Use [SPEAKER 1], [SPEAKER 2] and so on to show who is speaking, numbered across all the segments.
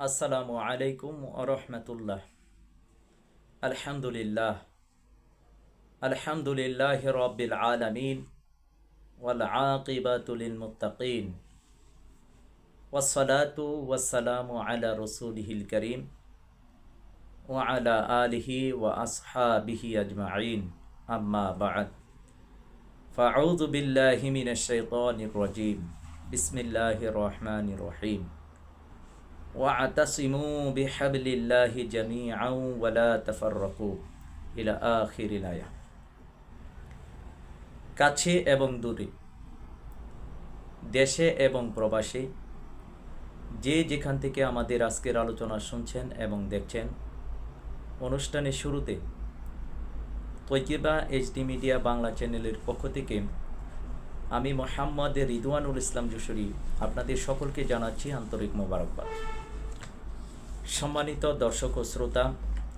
[SPEAKER 1] আসসালামু আলাইকুম আরহামতুল্লাহ আলহামদুলিল্লাহ আলহামদুলিল্লাহ রব্বিল আলমিন ওয়াল আকিবাতুলিল মুত্তাকিন ওয়াসসালাতু ওয়াসসালামু আলা রসুলিহিল করিম وعلى آله وأصحابه أجمعين أما بعد فأعوذ بالله من الشيطان الرجيم بسم الله الرحمن الرحيم واعتصموا بحبل الله جميعا ولا تفرقوا إلى آخر الآية কাছে এবং দূরে দেশে এবং প্রবাসে যে যেখান থেকে আমাদের আজকের আলোচনা শুনছেন এবং দেখছেন অনুষ্ঠানের শুরুতে তৈকিবা এইচডি মিডিয়া বাংলা চ্যানেলের পক্ষ থেকে আমি মোহাম্মদ রিদওয়ানুল ইসলাম যশোরী আপনাদের সকলকে জানাচ্ছি আন্তরিক মোবারকবাদ সম্মানিত দর্শক ও শ্রোতা,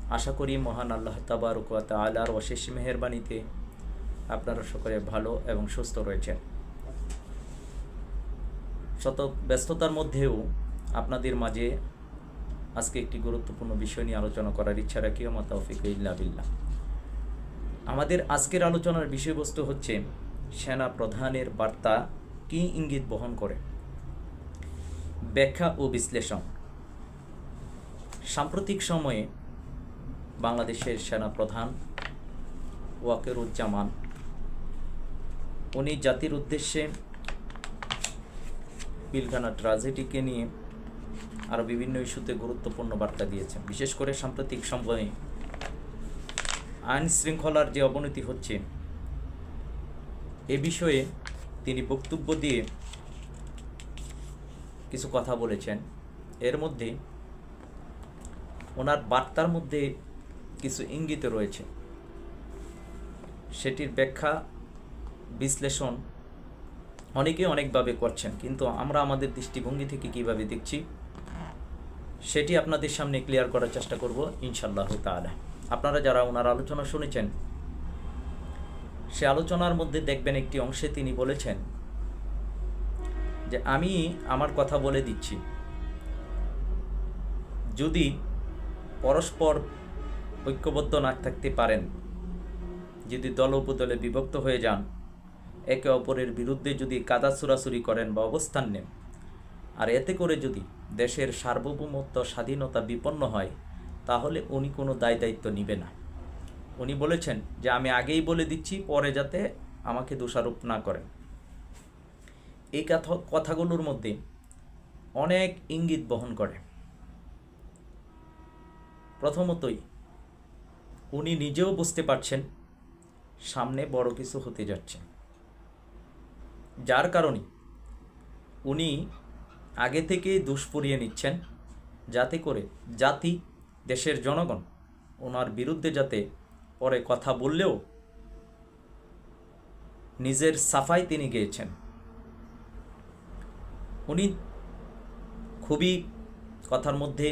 [SPEAKER 1] আশা করি মহান আল্লাহ তাবারকাত আলার অশেষ মেহরবানিতে আপনারা সকলে ভালো এবং সুস্থ রয়েছেন। শত ব্যস্ততার মধ্যেও আপনাদের মাঝে আজকে একটি গুরুত্বপূর্ণ বিষয় নিয়ে আলোচনা করার ইচ্ছা রাখি আমার তৌফিক ইল্লা বিল্লাহ। আমাদের আজকের আলোচনার বিষয়বস্তু হচ্ছে, সেনা প্রধানের বার্তা কী ইঙ্গিত বহন করে? ব্যাখ্যা ও বিশ্লেষণ। সাম্প্রতিক সময়ে বাংলাদেশের সেনা প্রধান ওয়াকেরুজ্জামান, উনি জাতির উদ্দেশ্যে পিলখানা ট্রাজেডিকে নিয়ে আরও বিভিন্ন ইস্যুতে গুরুত্বপূর্ণ বার্তা দিয়েছেন। বিশেষ করে সাম্প্রতিক সময়ে আইন শৃঙ্খলার যে অবনতি হচ্ছে, এ বিষয়ে তিনি বক্তব্য দিয়ে কিছু কথা বলেছেন। এর মধ্যে ওনার বার্তার মধ্যে কিছু ইঙ্গিত রয়েছে। সেটির ব্যাখ্যা, বিশ্লেষণ অনেকে অনেকভাবে করছেন, কিন্তু আমরা আমাদের দৃষ্টিভঙ্গি থেকে কীভাবে দেখছি, সেটি আপনাদের সামনে ক্লিয়ার করার চেষ্টা করব ইনশাল্লাহ তালা আপনারা যারা ওনার আলোচনা শুনেছেন, সে আলোচনার মধ্যে দেখবেন একটি অংশে তিনি বলেছেন যে, আমি আমার কথা বলে দিচ্ছি। যদি পরস্পর ঐক্যবদ্ধ না থাকতে পারেন। যদি দল উপদলে বিভক্ত হয়ে যান, একে অপরের বিরুদ্ধে যদি কাদা চুরাচুরি করেন বা অবস্থান নেন, আর এতে করে যদি দেশের সার্বভৌমত্ব, স্বাধীনতা বিপন্ন হয়, তাহলে উনি কোনো দায় দায়িত্ব নিবে না। উনি বলেছেন যে, আমি আগেই বলে দিচ্ছি, পরে যাতে আমাকে দোষারোপ না করেন। এই কথা কথাগুলোর মধ্যে অনেক ইঙ্গিত বহন করে। প্রথমতই, উনি নিজেও বুঝতে পারছেন, সামনে বড় কিছু হতে যাচ্ছে। যার কারণে উনি আগে থেকেই দুষ্পরিয়ে নিচ্ছেন, যাতে করে জাতি, দেশের জনগণ ওনার বিরুদ্ধে যাতে পরে কথা বললেও নিজের সাফাই তিনি গিয়েছেন। উনি খুবই কথার মধ্যে,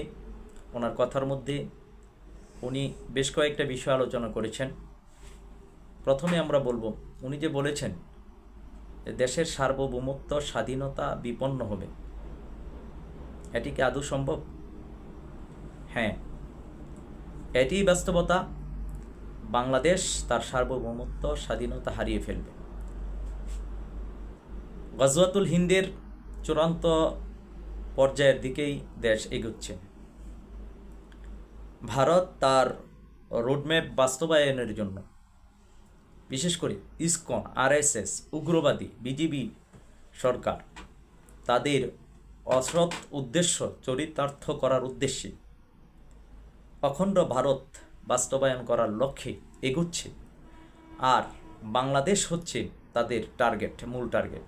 [SPEAKER 1] ওনার কথার মধ্যে উনি বেশ কয়েকটা বিষয় আলোচনা করেছেন। প্রথমে আমরা বলব, উনি যে বলেছেন দেশের সার্বভৌমত্ব, স্বাধীনতা বিপন্ন হবে। এটি কি আদৌ সম্ভব? হ্যাঁ। এটি বাস্তবতা। বাংলাদেশ তার সার্বভৌমত্ব, স্বাধীনতা হারিয়ে ফেলবে। গজওয়াতুল হিন্দের চূড়ান্ত পর্যায়ের দিকেই দেশ এগোচ্ছে। ভারত তার রোডম্যাপ বাস্তবায়নের জন্য, বিশেষ করে ইসকন, আরএসএস, উগ্রবাদী, বিজিবি সরকার, তাদের অসৎ উদ্দেশ্য চরিতার্থ করার উদ্দেশ্যে অখণ্ড ভারত বাস্তবায়ন করার লক্ষ্যে এগুচ্ছে আর বাংলাদেশ হচ্ছে তাদের টার্গেট মূল টার্গেট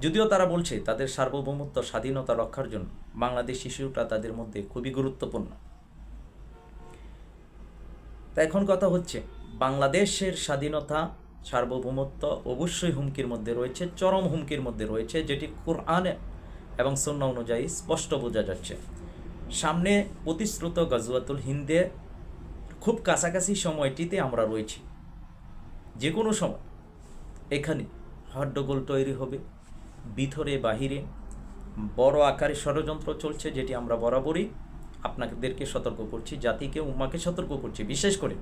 [SPEAKER 1] যদিও তারা বলছে তাদের সার্বভৌমত্ব স্বাধীনতা রক্ষার জন্য বাংলাদেশ ইস্যুটা তাদের মধ্যে খুবই গুরুত্বপূর্ণ। তা এখন কথা হচ্ছে, বাংলাদেশের স্বাধীনতা, সার্বভৌমত্ব অবশ্যই হুমকির মধ্যে রয়েছে, চরম হুমকির মধ্যে রয়েছে, যেটি কোরআন এবং সন্না অনুযায়ী স্পষ্ট বোঝা যাচ্ছে। সামনে প্রতিশ্রুত গজওয়াতুল হিন্দে খুব কাছাকাছি সময়টিতে আমরা রয়েছি। যে কোনো সময়, এখানে হট্টগোল তৈরি হবে, ভিতরে বাহিরে বড় আকারে ষড়যন্ত্র চলছে, যেটি আমরা বরাবরই আপনাদেরকে সতর্ক করছি, জাতিকে, উম্মাকে সতর্ক করছি। বিশেষ করে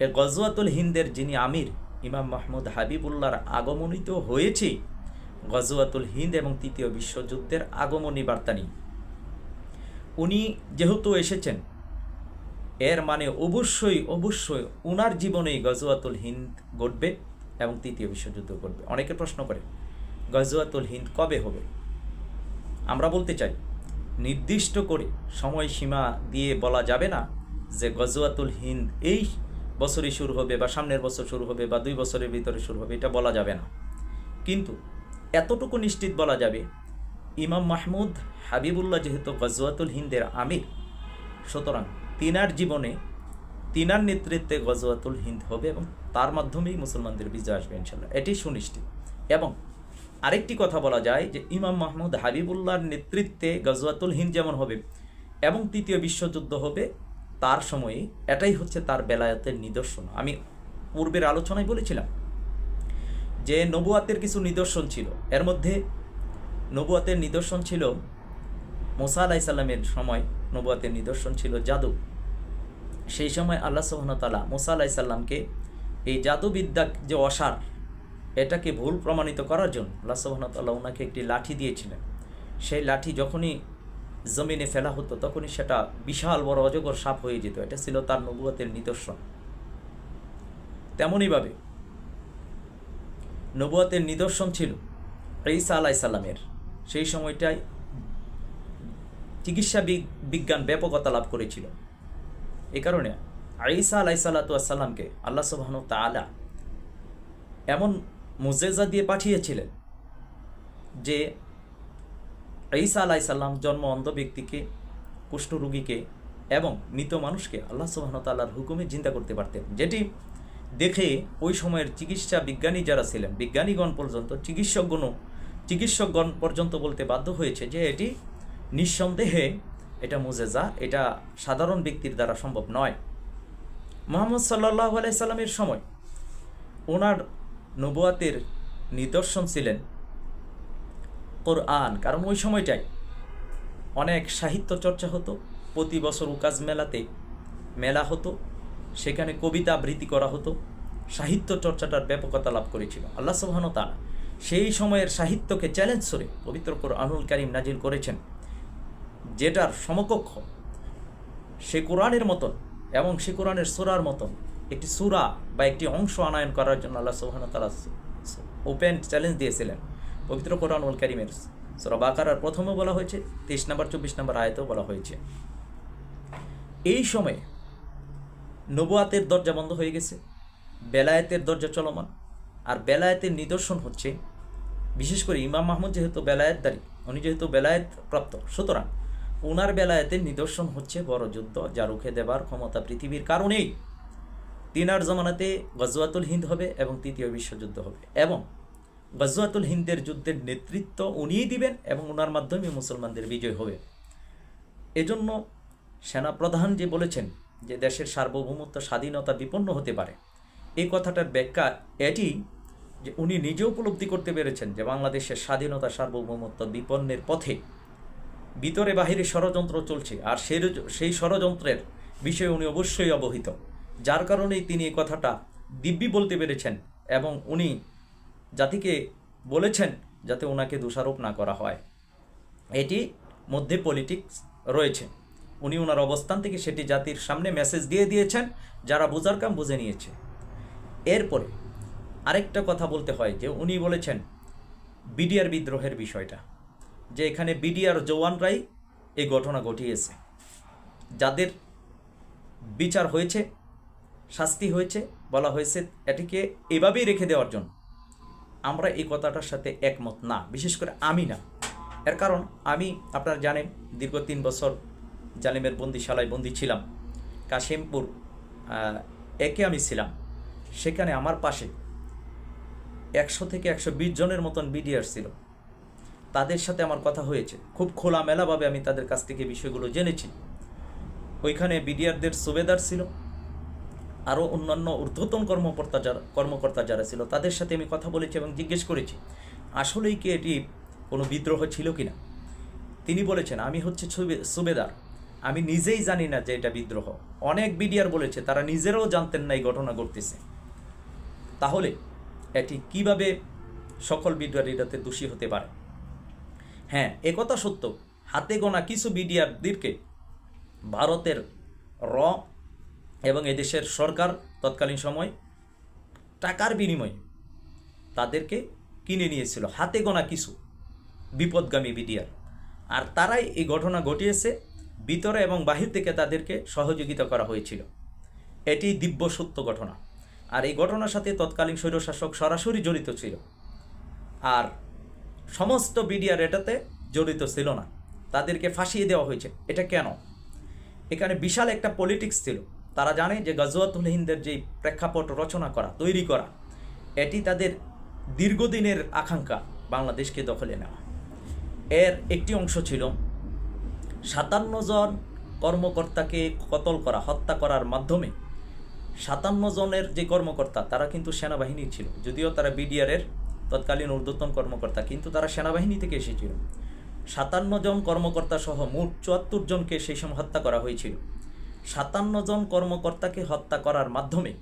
[SPEAKER 1] এ গজওয়াতুল হিন্দের যিনি আমির, ইমাম মাহমুদ হাবিবুল্লাহর আগমনিত হয়েছে, গজওয়াতুল হিন্দ এবং তৃতীয় বিশ্বযুদ্ধের আগমনী বার্তা নিয়ে। উনি যেহেতু এসেছেন, এর মানে অবশ্যই অবশ্যই উনার জীবনেই গজওয়াতুল হিন্দ ঘটবে এবং তৃতীয় বিশ্বযুদ্ধ ঘটবে। অনেকে প্রশ্ন করে, গজওয়াতুল হিন্দ কবে হবে? আমরা বলতে চাই নির্দিষ্ট করে সময়সীমা দিয়ে বলা যাবে না যে গজওয়াতুল হিন্দ এই বছরই শুরু হবে বা সামনের বছর শুরু হবে বা দুই বছরের ভিতরে শুরু হবে, এটা বলা যাবে না। কিন্তু এতটুকু নিশ্চিত বলা যাবে, ইমাম মাহমুদ হাবিবুল্লাহ যেহেতু গজওয়াতুল হিন্দের আমির, সুতরাং তিনার জীবনে তিনার নেতৃত্বে গজওয়াতুল হিন্দ হবে এবং তার মাধ্যমেই মুসলমানদের বিজয় আসবে ইনশাল্লাহ, এটি সুনিশ্চিত। এবং আরেকটি কথা বলা যায় যে ইমাম মাহমুদ হাবিবুল্লাহর নেতৃত্বে গজওয়াতুল হিন্দ যেমন হবে এবং তৃতীয় বিশ্বযুদ্ধ হবে, তার সময়ে এটাই হচ্ছে তার বেলায়তের নিদর্শন। আমি পূর্বের আলোচনায় বলেছিলাম যে নবুয়াতের কিছু নিদর্শন ছিল। এর মধ্যে নবুয়াতের নিদর্শন ছিল মোসা আলাইসাল্লামের সময় নবুয়াতের নিদর্শন ছিল জাদু। সেই সময় আল্লাহ সোহানতালা মোসা আলাইসাল্লামকে এই জাদুবিদ্যা যে অসার এটাকে ভুল প্রমাণিত করার জন্য আল্লাহ সোহানতাল্লাহ ওনাকে একটি লাঠি দিয়েছিলেন। সেই লাঠি যখনই জমিনে ফেলা হতো, তখনই সেটা বিশাল বড় অজগর সাপ হয়ে যেত। এটা ছিল তার নবুয়াতের নিদর্শন। তেমনইভাবে নবুয়াতের নিদর্শন ছিল ঈসা আলাহ সাল্লামের সেই সময়টায় চিকিৎসা বিজ্ঞান ব্যাপকতা লাভ করেছিল। এ কারণে আইসা আলাই সাল্লাতামকে আল্লাহ সুবাহন তালা এমন মুজেজা দিয়ে পাঠিয়েছিলেন যে ঈসা আলাই সাল্লাম জন্ম অন্ধ ব্যক্তিকে, কুষ্ঠরোগীকে এবং মৃত মানুষকে আল্লাহ সুবাহন তাল্লার হুকুমে চিন্তা করতে পারতেন। যেটি দেখে ওই সময়ের চিকিৎসা বিজ্ঞানী যারা ছিলেন, বিজ্ঞানীগণ পর্যন্ত, চিকিৎসকগণও, চিকিৎসকগণ পর্যন্ত বলতে বাধ্য হয়েছে যে এটি নিঃসন্দেহে এটা মুজেজা, এটা সাধারণ ব্যক্তির দ্বারা সম্ভব নয়। মোহাম্মদ সাল্লাহ আলাইসাল্লামের সময় ওনার নবুয়াতের নিদর্শন ছিলেন কোরআন। কারণ ওই সময়টাই অনেক সাহিত্য চর্চা হতো, প্রতি বছর উকাজ মেলাতে মেলা হতো, সেখানে কবিতা আবৃত্তি করা হতো, সাহিত্য চর্চাটার ব্যাপকতা লাভ করেছিল। আল্লাহ সুবাহন তালা সেই সময়ের সাহিত্যকে চ্যালেঞ্জ করে পবিত্র আনুল করিম নাজিল করেছেন, যেটার সমকক্ষ সে কোরআনের মতন এবং সে কোরআনের সোরার মতন একটি সুরা বা একটি অংশ আনায়ন করার জন্য আল্লাহ সুবাহন তালা ওপেন চ্যালেঞ্জ দিয়েছিলেন। পবিত্র কোরআনুল করিমের সুরা বাকারার প্রথমে বলা হয়েছে, তেইশ নম্বর, চব্বিশ নম্বর আয়তেও বলা হয়েছে। এই সময়ে নবুয়াতের দরজা বন্ধ হয়ে গেছে, বেলায়েতের দরজা চলমান, আর বেলায়েতের নিদর্শন হচ্ছে, বিশেষ করে ইমাম মাহমুদ যেহেতু বেলায়েতদারি, উনি যেহেতু বেলায়েত প্রাপ্ত সুতরাং ওনার বেলায়েতের নিদর্শন হচ্ছে বড় যুদ্ধ, যা রুখে দেবার ক্ষমতা পৃথিবীর কারণেই। তিনার জমানাতে গজওয়াতুল হিন্দ হবে এবং তৃতীয় বিশ্বযুদ্ধ হবে। এবং গজওয়াতুল হিন্দের যুদ্ধের নেতৃত্ব উনিই দিবেন এবং ওনার মাধ্যমে মুসলমানদের বিজয় হবে। এজন্য সেনাপ্রধান যে বলেছেন যে দেশের সার্বভৌমত্ব, স্বাধীনতা বিপন্ন হতে পারে, এই কথাটার ব্যাখ্যা এটি যে উনি নিজে উপলব্ধি করতে পেরেছেন যে বাংলাদেশের স্বাধীনতা, সার্বভৌমত্ব বিপন্নের পথে ভিতরে বাহিরে ষড়যন্ত্র চলছে। আর সেই সেই ষড়যন্ত্রের বিষয়ে উনি অবশ্যই অবহিত। যার কারণেই তিনি এই কথাটা দিব্যি বলতে পেরেছেন এবং উনি জাতিকে বলেছেন যাতে ওনাকে দোষারোপ না করা হয়। এটি মধ্যে পলিটিক্স রয়েছে। উনি ওনার অবস্থান থেকে সেটি জাতির সামনে মেসেজ দিয়ে দিয়েছেন, যারা বোঝার কাম বুঝে নিয়েছে। এরপরে আরেকটা কথা বলতে হয় যে উনি বলেছেন বিডিআর বিদ্রোহের বিষয়টা, যে এখানে বিডিআর জওয়ানরাই এই ঘটনা ঘটিয়েছে। যাদের বিচার হয়েছে শাস্তি হয়েছে, বলা হয়েছে এটিকে এভাবেই রেখে দেওয়ার জন্য। আমরা এই কথাটার সাথে একমত না, বিশেষ করে আমি না। এর কারণ, আমি, আপনারা জানেন, দীর্ঘ তিন বছর জালিমের বন্দিশালায় বন্দি ছিলাম। কাশিমপুর একে আমি ছিলাম। সেখানে আমার পাশে একশো থেকে একশো বিশ জনের মতন বিডিআর ছিল। তাদের সাথে আমার কথা হয়েছে। খুব খোলামেলাভাবে আমি তাদের কাছ থেকে বিষয়গুলো জেনেছি। ওইখানে বিডিআরদের সুবেদার ছিল। আরও অন্যান্য ঊর্ধ্বতন কর্মকর্তা যারা কর্মকর্তা যারা ছিল, তাদের সাথে আমি কথা বলেছি এবং জিজ্ঞেস করেছি, আসলেই কি এটি কোনো বিদ্রোহ ছিল কি না তিনি বলেছেন, আমি হচ্ছে সুবে- সুবেদার। আমি নিজেই জানি না যে এটা বিদ্রোহ। অনেক বিডিআর বলেছে, তারা নিজেরাও জানতেন না এই ঘটনা ঘটতেছে। তাহলে এটি কীভাবে সকল বিডিআরিরাতে দোষী হতে পারে? হ্যাঁ একথা সত্য। হাতে গোনা কিছু বিডিআরদেরকে ভারতের র এবং এদেশের সরকার তৎকালীন সময় টাকার বিনিময়ে তাদেরকে কিনে নিয়েছিল, হাতে গোনা কিছু বিপদগামী বিডিআর আর তারাই এই ঘটনা ঘটিয়েছে, ভিতরে এবং বাহির থেকে তাদেরকে সহযোগিতা করা হয়েছিল। এটি দিব্য সত্য ঘটনা। আর এই ঘটনার সাথে তৎকালীন স্বৈরশাসক সরাসরি জড়িত ছিল। আর সমস্ত বিডিআর এটাতে জড়িত ছিল না। তাদেরকে ফাঁসিয়ে দেওয়া হয়েছে। এটা কেন? এখানে বিশাল একটা পলিটিক্স ছিল। তারা জানে যে গজওয়াতুল হিন্দের যে প্রেক্ষাপট রচনা করা, তৈরি করা, এটি তাদের দীর্ঘদিনের আকাঙ্ক্ষা বাংলাদেশকে দখলে নেওয়া। এর একটি অংশ ছিল, সাতান্ন জন কর্মকর্তাকে কতল করা, হত্যা করার মাধ্যমে সাতান্ন জনের যে কর্মকর্তা, তারা কিন্তু সেনাবাহিনী ছিল। যদিও তারা বিডিআরের তৎকালীন ঊর্ধ্বতন কর্মকর্তা, কিন্তু তারা সেনাবাহিনী থেকে এসেছিল। সাতান্ন জন কর্মকর্তা সহ মোট চুয়াত্তর জনকে সেই সময় হত্যা করা হয়েছিল। সাতান্ন জন কর্মকর্তাকে হত্যা করার মাধ্যমে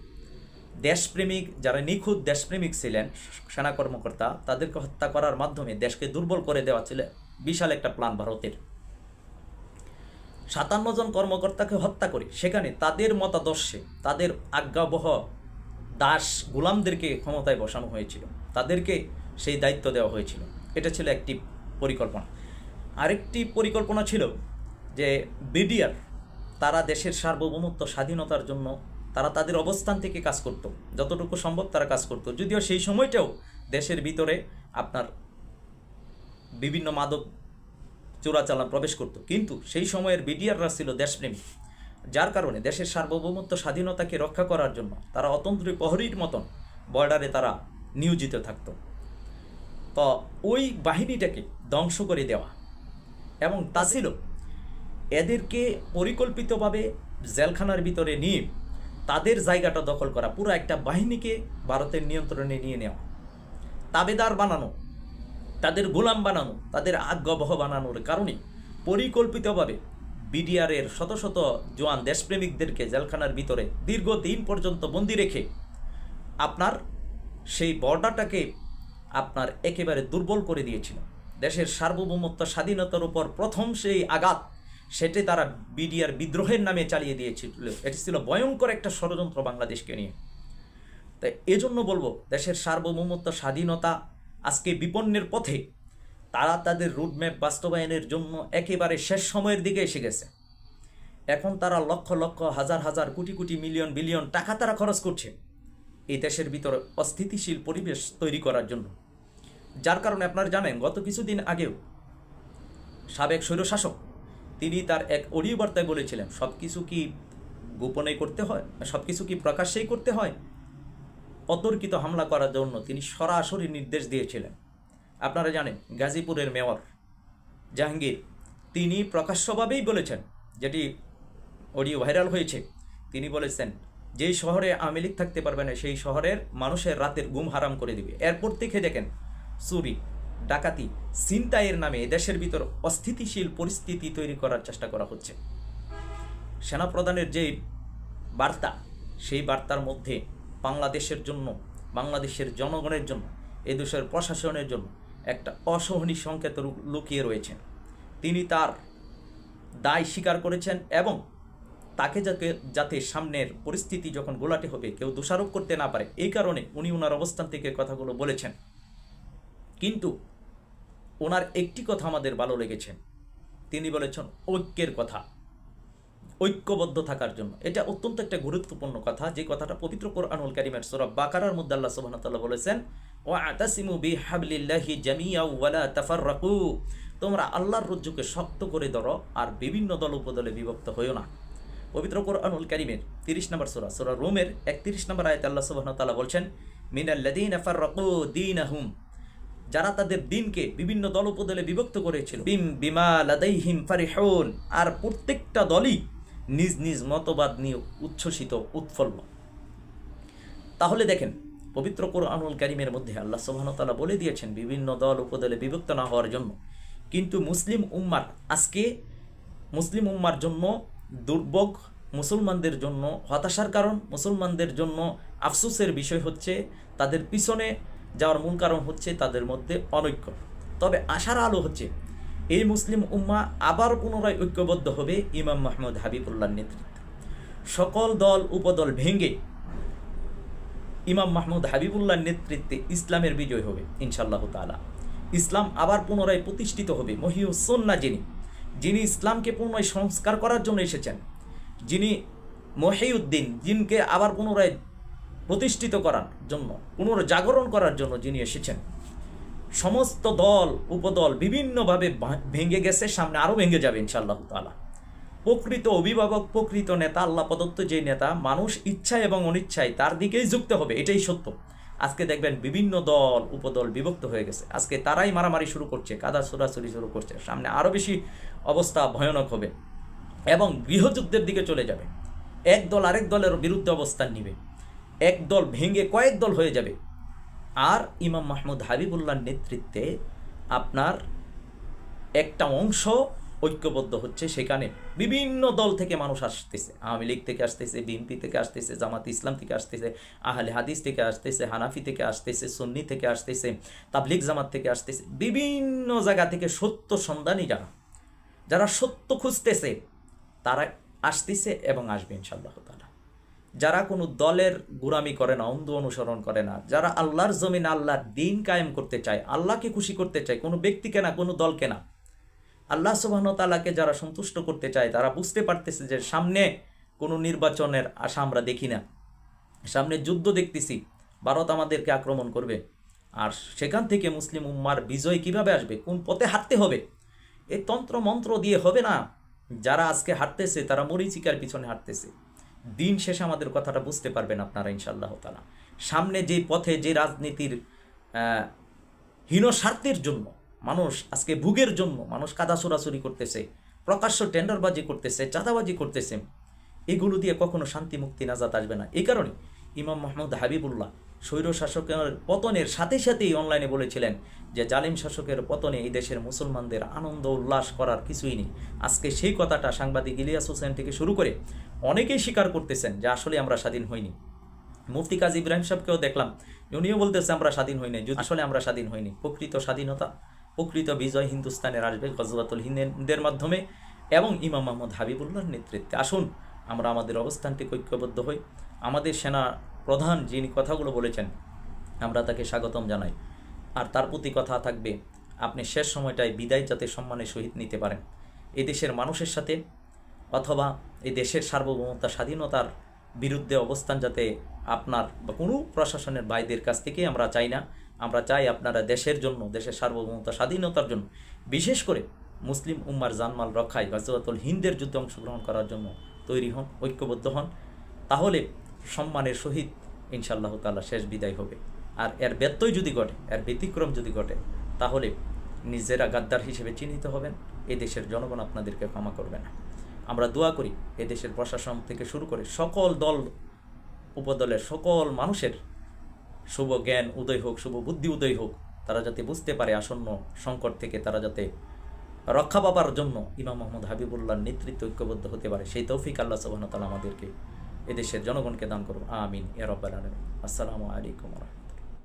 [SPEAKER 1] দেশপ্রেমিক, যারা নিখুঁত দেশপ্রেমিক ছিলেন, সেনা কর্মকর্তা, তাদেরকে হত্যা করার মাধ্যমে দেশকে দুর্বল করে দেওয়া ছিল বিশাল একটা প্ল্যান ভারতের। সাতান্ন জন কর্মকর্তাকে হত্যা করে সেখানে তাদের মতাদর্শে, তাদের আজ্ঞাবহ দাস গোলামদেরকে ক্ষমতায় বসানো হয়েছিল। তাদেরকে সেই দায়িত্ব দেওয়া হয়েছিল। এটা ছিল একটি পরিকল্পনা। আরেকটি পরিকল্পনা ছিল যে বিডিআর তারা দেশের সার্বভৌমত্ব, স্বাধীনতার জন্য তারা তাদের অবস্থান থেকে কাজ করত। যতটুকু সম্ভব তারা কাজ করত। যদিও সেই সময়টাও দেশের ভিতরে আপনার বিভিন্ন মাদক চোরাচালান প্রবেশ করত। কিন্তু সেই সময়ের বিডিআররা ছিল দেশপ্রেমী। যার কারণে দেশের সার্বভৌমত্ব, স্বাধীনতাকে রক্ষা করার জন্য তারা অতন্ত্রী প্রহরীর মতন বর্ডারে তারা নিয়োজিত থাকত। তো ওই বাহিনীটাকে ধ্বংস করে দেওয়া এবং তা ছিল এদেরকে পরিকল্পিতভাবে জেলখানার ভিতরে নিয়ে তাদের জায়গাটা দখল করা, পুরো একটা বাহিনীকে ভারতের নিয়ন্ত্রণে নিয়ে নেওয়া। তাবেদার বানানো, তাদের গোলাম বানানো, তাদের আজ্ঞাবহ বানানোর কারণে পরিকল্পিতভাবে বিডিআরের শত শত জোয়ান দেশপ্রেমিকদেরকে জেলখানার ভিতরে দীর্ঘদিন পর্যন্ত বন্দি রেখে আপনার সেই বর্ডারটাকে আপনার একেবারে দুর্বল করে দিয়েছিল। দেশের সার্বভৌমত্ব স্বাধীনতার উপর প্রথম সেই আঘাত সেটি তারা বিডিআর বিদ্রোহের নামে চালিয়ে দিয়েছিল। এটি ছিল ভয়ঙ্কর একটা ষড়যন্ত্র বাংলাদেশকে নিয়ে। তাই এজন্য বলব, দেশের সার্বভৌমত্ব, স্বাধীনতা আজকে বিপন্নের পথে তারা তাদের রুটম্যাপ বাস্তবায়নের জন্য একেবারে শেষ সময়ের দিকে এসে গেছে। এখন তারা লক্ষ লক্ষ, হাজার হাজার, কোটি কোটি মিলিয়ন, বিলিয়ন টাকা তারা খরচ করছে এই দেশের ভিতরে অস্থিতিশীল পরিবেশ তৈরি করার জন্য। যার কারণে আপনারা জানেন, গত কিছুদিন আগেও সাবেক স্বৈরশাসক তিনি তার এক অডিও বার্তায় বলেছিলেন সব কিছু কি গোপনে করতে হয়? সব কিছু কি প্রকাশ্যেই করতে হয়? অতর্কিত হামলা করার জন্য তিনি সরাসরি নির্দেশ দিয়েছিলেন। আপনারা জানেন, গাজীপুরের মেয়র জাহাঙ্গীর, তিনি প্রকাশ্যভাবেই বলেছেন, যেটি অডিও ভাইরাল হয়েছে। তিনি বলেছেন, যেই শহরে আওয়ামী থাকতে পারবে না, সেই শহরের মানুষের রাতের ঘুম হারাম করে দিবে। এরপর থেকে দেখেন, চুরি ডাকাতি ছিনতাইয়ের নামে দেশের ভিতর অস্থিতিশীল পরিস্থিতি তৈরি করার চেষ্টা করা হচ্ছে। সেনাপ্রধানের যে বার্তা, সেই বার্তার মধ্যে বাংলাদেশের জন্য, বাংলাদেশের জনগণের জন্য এ দেশের প্রশাসনের জন্য একটা অসহনীয় সংকেত লুকিয়ে রয়েছেন তিনি তার দায় স্বীকার করেছেন এবং তাকে যাতে যাতে সামনের পরিস্থিতি যখন গোলাটে হবে, কেউ দোষারোপ করতে না পারে, এই কারণে উনি ওনার অবস্থান থেকে কথাগুলো বলেছেন। কিন্তু ওনার একটি কথা আমাদের ভালো লেগেছে। তিনি বলেছেন, ঐক্যের কথা। ঐক্যবদ্ধ থাকার জন্য। এটা অত্যন্ত একটা গুরুত্বপূর্ণ কথা। যে কথাটা পবিত্র কোরআনুল কারিমের সূরা বাকারার মধ্যে আল্লাহ তাআলা বলেছেন ওয়া আতাসিমু বিহাবলিল্লাহি জামিয়া ওয়ালা তাফাররাকু। তোমরা আল্লাহর রজ্জুকে শক্ত করে ধরো আর বিভিন্ন দল উপদলে বিভক্ত হইও না। পবিত্র কোরআনুল কারিমের তিরিশ নম্বর সোরা সোরা রোমের একত্রিশ নম্বর আয়াতে আল্লাহ তাআলা বলছেন, মিনাল্লাযীনা ফাররাকু দীনাহুম। যারা তাদের দিনকে বিভিন্ন দল উপদলে বিভক্ত করেছিল। বিম বিমা লাদাইহিম ফারিহুন। আর প্রত্যেকটা দলই নিজ নিজ মতবাদ নিয়ে উচ্ছ্বসিত, উৎফুল্ল। তাহলে দেখেন, পবিত্র কোরআনুল কারিমের মধ্যে আল্লাহ সুবাহতাল্লাহ বলে দিয়েছেন, বিভিন্ন দল উপদলে বিভক্ত না হওয়ার জন্য। কিন্তু মুসলিম উম্মার, আজকে মুসলিম উম্মার জন্য দুর্ভোগ মুসলমানদের জন্য হতাশার কারণ, মুসলমানদের জন্য আফসোসের বিষয় হচ্ছে, তাদের পিছনে যাওয়ার মূল কারণ হচ্ছে তাদের মধ্যে অনৈক্য। তবে আশার আলো হচ্ছে, এই মুসলিম উম্মা আবার পুনরায় ঐক্যবদ্ধ হবে ইমাম মাহমুদ হাবিবুল্লাহর নেতৃত্বে। সকল দল, উপদল ভেঙে ইমাম মাহমুদ হাবিবুল্লাহর নেতৃত্বে ইসলামের বিজয় হবে ইনশাল্লাহ তালা ইসলাম আবার পুনরায় প্রতিষ্ঠিত হবে মহিউসন্না যিনি যিনি ইসলামকে পুনরায় সংস্কার করার জন্য এসেছেন, যিনি মহিউদ্দিন, যিনকে আবার পুনরায় প্রতিষ্ঠিত করার জন্য, পুনর্জাগরণ করার জন্য যিনি এসেছেন, সমস্ত দল, উপদল বিভিন্নভাবে ভেঙে গেছে, সামনে আরও ভেঙে যাবে ইনশাআল্লাহ তালা প্রকৃত অভিভাবক, প্রকৃত নেতা, আল্লাহ প্রদত্ত যে নেতা, মানুষ ইচ্ছায় এবং অনিচ্ছায় তার দিকেই যুক্ত হবে, এটাই সত্য। আজকে দেখবেন বিভিন্ন দল, উপদল বিভক্ত হয়ে গেছে। আজকে তারাই মারামারি শুরু করছে, কাদা ছোড়াছুরি শুরু করছে। সামনে আরও বেশি অবস্থা ভয়ানক হবে এবং গৃহযুদ্ধের দিকে চলে যাবে। এক দল আরেক দলের বিরুদ্ধে অবস্থান নিবে। এক দল ভেঙে কয়েক দল হয়ে যাবে। আর ইমাম মাহমুদ হাবিবুল্লাহর নেতৃত্বে আপনার একটা অংশ ঐক্যবদ্ধ হচ্ছে সেখানে। বিভিন্ন দল থেকে মানুষ আসতেছে। আওয়ামী লীগ থেকে আসতেছে, বিএনপি থেকে আসতেছে, জামাত ইসলাম থেকে আসতেছে, আহলে হাদিস থেকে আসতেছে, হানাফি থেকে আসতেছে, সুন্নি থেকে আসতেছে, তাবলিগ জামাত থেকে আসতেছে। বিভিন্ন জায়গা থেকে সত্য সন্ধানী যারা যারা সত্য খুঁজতেছে, তারা আসতেছে এবং আসবে ইনশাআল্লাহ তালা যারা কোনো দলের গুরামি করে না, অন্ধ অনুসরণ করে না, যারা আল্লাহর জমিন আল্লাহর দিন কায়েম করতে চায়, আল্লাহকে খুশি করতে চায়, কোনো ব্যক্তিকে না, কোনো দলকে না, আল্লাহ সুবাহন তালাকে যারা সন্তুষ্ট করতে চায়, তারা বুঝতে পারতেছে যে সামনে কোনো নির্বাচনের আশা আমরা দেখি না। সামনে যুদ্ধ দেখতেছি, ভারত আমাদেরকে আক্রমণ করবে, আর সেখান থেকে মুসলিম উম্মার বিজয় কীভাবে আসবে, কোন পথে হাঁটতে হবে এই তন্ত্র মন্ত্র দিয়ে হবে না, যারা আজকে হাঁটতেছে, তারা মরিচিকার পিছনে হাঁটতেছে। দিন শেষে আমাদের কথাটা বুঝতে পারবেন আপনারা ইনশাল্লাহ তালা সামনে যে পথে, যে রাজনীতির হীন স্বার্থের জন্য, মানুষ আজকে ভুগের জন্য, মানুষ কাদা চোরাচুরি করতেছে, প্রকাশ্য টেন্ডারবাজি করতেছে, চাঁদাবাজি করতেছে, এগুলো দিয়ে কখনো শান্তি মুক্তি নাজাত আসবে না। এই কারণে ইমাম মোহাম্মদ হাবিবুল্লাহ স্বৈর শাসকের পতনের সাথে সাথেই অনলাইনে বলেছিলেন যে জালিম শাসকের পতনে এই দেশের মুসলমানদের আনন্দ উল্লাস করার কিছুই নেই। আজকে সেই কথাটা সাংবাদিক ইলিয়াস হোসেন থেকে শুরু করে অনেকেই স্বীকার করতেছেন যে আসলে আমরা স্বাধীন হইনি। মুফতি কাজী ইব্রাহিম সাহেবকেও দেখলাম, উনিও বলতেছে আমরা স্বাধীন হইনি আসলে আমরা স্বাধীন হইনি প্রকৃত স্বাধীনতা, প্রকৃত বিজয় হিন্দুস্তানের আসবে গজবাতুল হিন্দের মাধ্যমে এবং ইমাম মোহাম্মদ হাবিবুল্লাহর নেতৃত্বে। আসুন, আমরা আমাদের অবস্থানটি ঐক্যবদ্ধ হই। আমাদের সেনা প্রধান যিনি কথাগুলো বলেছেন, আমরা তাকে স্বাগতম জানাই। আর তার প্রতি কথা থাকবে, আপনি শেষ সময়টায় বিদায় যাতে সম্মানের সহিত নিতে পারেন। এই দেশের মানুষের সাথে অথবা এই দেশের সার্বভৌমতা স্বাধীনতার বিরুদ্ধে অবস্থান যাতে আপনার বা কোনো প্রশাসনের ভাইদের কাছ থেকে আমরা চাই না। আমরা চাই আপনারা দেশের জন্য, দেশের সার্বভৌমতা স্বাধীনতার জন্য, বিশেষ করে মুসলিম উম্মার জানমাল রক্ষায় গাজওয়াতুল হিন্দের যুদ্ধে অংশগ্রহণ করার জন্য তৈরি হন, ঐক্যবদ্ধ হন। তাহলে সম্মানের সহিত ইনশাআল্লাহ তাআলা শেষ বিদায় হবে। আর এর ব্যত্যয় যদি ঘটে, এর ব্যতিক্রম যদি ঘটে, তাহলে নিজেরা গাদ্দার হিসেবে চিহ্নিত হবেন এই দেশের জনগণ আপনাদেরকে ক্ষমা করবে না। আমরা দোয়া করি, এ দেশের প্রশাসন থেকে শুরু করে সকল দল, উপদলের সকল মানুষের শুভ জ্ঞান উদয় হোক, শুভ বুদ্ধি উদয় হোক, তারা যাতে বুঝতে পারে আসন্ন সংকট থেকে তারা যাতে রক্ষা পাবার জন্য ইমাম মোহাম্মদ হাবিবুল্লাহর নেতৃত্ব ঐক্যবদ্ধ হতে পারে। সেই তৌফিক আল্লাহ ওয়া আমাদেরকে এদেশের জনগণকে দান করুন। আমিন। এ রব্বাল আলমিন। আসসালামু আলাইকুম রাহমাতুল্লাহ।